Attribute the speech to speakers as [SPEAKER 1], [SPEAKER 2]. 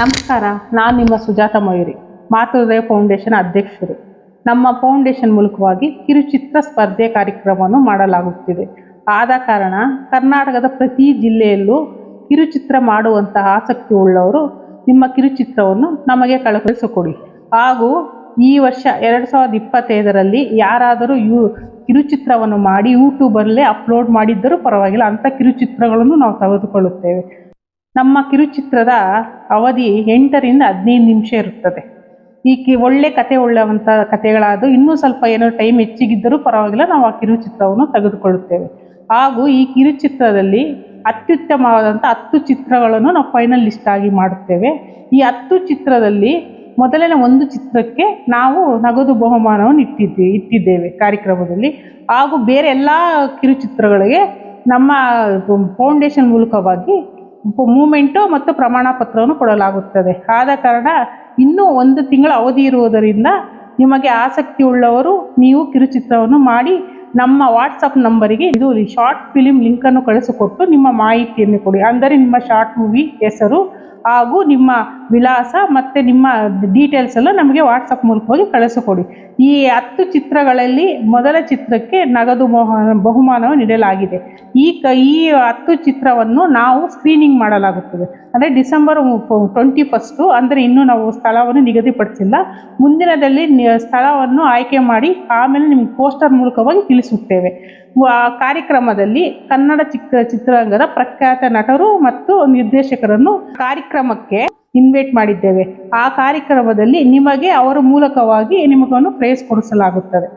[SPEAKER 1] ನಮಸ್ಕಾರ, ನಾನು ನಿಮ್ಮ ಸುಜಾತ ಮಯೂರಿ ಮಾತೃದಯ ಫೌಂಡೇಶನ್ ಅಧ್ಯಕ್ಷರು. ನಮ್ಮ ಫೌಂಡೇಶನ್ ಮೂಲಕವಾಗಿ ಕಿರುಚಿತ್ರ ಸ್ಪರ್ಧೆ ಕಾರ್ಯಕ್ರಮವನ್ನು ಮಾಡಲಾಗುತ್ತಿದೆ. ಆದ ಕಾರಣ ಕರ್ನಾಟಕದ ಪ್ರತಿ ಜಿಲ್ಲೆಯಲ್ಲೂ ಕಿರುಚಿತ್ರ ಮಾಡುವಂತಹ ಆಸಕ್ತಿ ಉಳ್ಳವರು ನಿಮ್ಮ ಕಿರುಚಿತ್ರವನ್ನು ನಮಗೆ ಕಳುಹಿಸಿಕೊಡಿ ಹಾಗೂ ಈ ವರ್ಷ ಎರಡು ಸಾವಿರದ ಇಪ್ಪತ್ತೈದರಲ್ಲಿ ಯಾರಾದರೂ ಯು, ಕಿರುಚಿತ್ರವನ್ನು ಮಾಡಿ ಯೂಟ್ಯೂಬಲ್ಲೇ ಅಪ್ಲೋಡ್ ಮಾಡಿದ್ದರೂ ಪರವಾಗಿಲ್ಲ, ಅಂಥ ಕಿರುಚಿತ್ರಗಳನ್ನು ನಾವು ತೆಗೆದುಕೊಳ್ಳುತ್ತೇವೆ. ನಮ್ಮ ಕಿರುಚಿತ್ರದ ಅವಧಿ ಎಂಟರಿಂದ ಹದಿನೈದು ನಿಮಿಷ ಇರುತ್ತದೆ. ಈ ಕಿ ಒಳ್ಳೆ ಕತೆ ಉಳ್ಳವಂಥ ಕತೆಗಳಾದ ಇನ್ನೂ ಸ್ವಲ್ಪ ಏನೋ ಟೈಮ್ ಹೆಚ್ಚಿಗಿದ್ದರೂ ಪರವಾಗಿಲ್ಲ, ನಾವು ಆ ಕಿರುಚಿತ್ರವನ್ನು ತೆಗೆದುಕೊಳ್ಳುತ್ತೇವೆ. ಹಾಗೂ ಈ ಕಿರುಚಿತ್ರದಲ್ಲಿ ಅತ್ಯುತ್ತಮವಾದಂಥ ಹತ್ತು ಚಿತ್ರಗಳನ್ನು ನಾವು ಫೈನಲ್ ಲಿಸ್ಟ್ ಆಗಿ ಮಾಡುತ್ತೇವೆ. ಈ ಹತ್ತು ಚಿತ್ರದಲ್ಲಿ ಮೊದಲನೇ ಒಂದು ಚಿತ್ರಕ್ಕೆ ನಾವು ನಗದು ಬಹುಮಾನವನ್ನು ಇಟ್ಟಿದ್ದೆ, ಇಟ್ಟಿದ್ದೇವೆ ಕಾರ್ಯಕ್ರಮದಲ್ಲಿ. ಹಾಗೂ ಬೇರೆ ಎಲ್ಲ ಕಿರುಚಿತ್ರಗಳಿಗೆ ನಮ್ಮ ಫೌಂಡೇಶನ್ ಮೂಲಕವಾಗಿ ಮೂಮೆಂಟು ಮತ್ತು ಪ್ರಮಾಣ ಪತ್ರವನ್ನು ಕೊಡಲಾಗುತ್ತದೆ. ಆದ ಕಾರಣ ಇನ್ನೂ ಒಂದು ತಿಂಗಳ ಅವಧಿ ಇರುವುದರಿಂದ ನಿಮಗೆ ಆಸಕ್ತಿ ಉಳ್ಳವರು ನೀವು ಕಿರುಚಿತ್ರವನ್ನು ಮಾಡಿ ನಮ್ಮ ವಾಟ್ಸಪ್ ನಂಬರಿಗೆ ಇದು ಶಾರ್ಟ್ ಫಿಲಿಮ್ ಲಿಂಕನ್ನು ಕಳಿಸಿಕೊಟ್ಟು ನಿಮ್ಮ ಮಾಹಿತಿಯನ್ನು ಕೊಡಿ. ಅಂದರೆ ನಿಮ್ಮ ಶಾರ್ಟ್ ಮೂವಿ ಹೆಸರು ಹಾಗೂ ನಿಮ್ಮ ವಿಳಾಸ ಮತ್ತು ನಿಮ್ಮ ಡೀಟೇಲ್ಸ್ ಎಲ್ಲ ನಮಗೆ ವಾಟ್ಸಪ್ ಮೂಲಕವಾಗಿ ಕಳಿಸಿಕೊಡಿ. ಈ ಹತ್ತು ಚಿತ್ರಗಳಲ್ಲಿ ಮೊದಲ ಚಿತ್ರಕ್ಕೆ ನಗದು ಬಹುಮಾನ ಬಹುಮಾನವನ್ನು ನೀಡಲಾಗಿದೆ. ಈ ಕ, ಈ ಹತ್ತು ಚಿತ್ರವನ್ನು ನಾವು ಸ್ಕ್ರೀನಿಂಗ್ ಮಾಡಲಾಗುತ್ತದೆ. ಅಂದರೆ ಡಿಸೆಂಬರ್ ಟ್ವೆಂಟಿ ಫಸ್ಟು, ಅಂದರೆ ಇನ್ನೂ ನಾವು ಸ್ಥಳವನ್ನು ನಿಗದಿಪಡಿಸಿಲ್ಲ. ಮುಂದಿನದಲ್ಲಿ ಸ್ಥಳವನ್ನು ಆಯ್ಕೆ ಮಾಡಿ ಆಮೇಲೆ ನಿಮ್ಗೆ ಪೋಸ್ಟರ್ ಮೂಲಕವಾಗಿ ತಿಳಿಸುತ್ತೇವೆ. ಕಾರ್ಯಕ್ರಮದಲ್ಲಿ ಕನ್ನಡ ಚಿತ್ರ ಚಿತ್ರರಂಗದ ಪ್ರಖ್ಯಾತ ನಟರು ಮತ್ತು ನಿರ್ದೇಶಕರನ್ನು ಕಾರ್ಯಕ್ರಮಕ್ಕೆ ಇನ್ವೈಟ್ ಮಾಡಿದ್ದೇವೆ. ಆ ಕಾರ್ಯಕ್ರಮದಲ್ಲಿ ನಿಮಗೆ ಅವರ ಮೂಲಕವಾಗಿ ನಿಮಗನ್ನು ಪ್ರೈಸ್ ಕೊಡಿಸಲಾಗುತ್ತದೆ.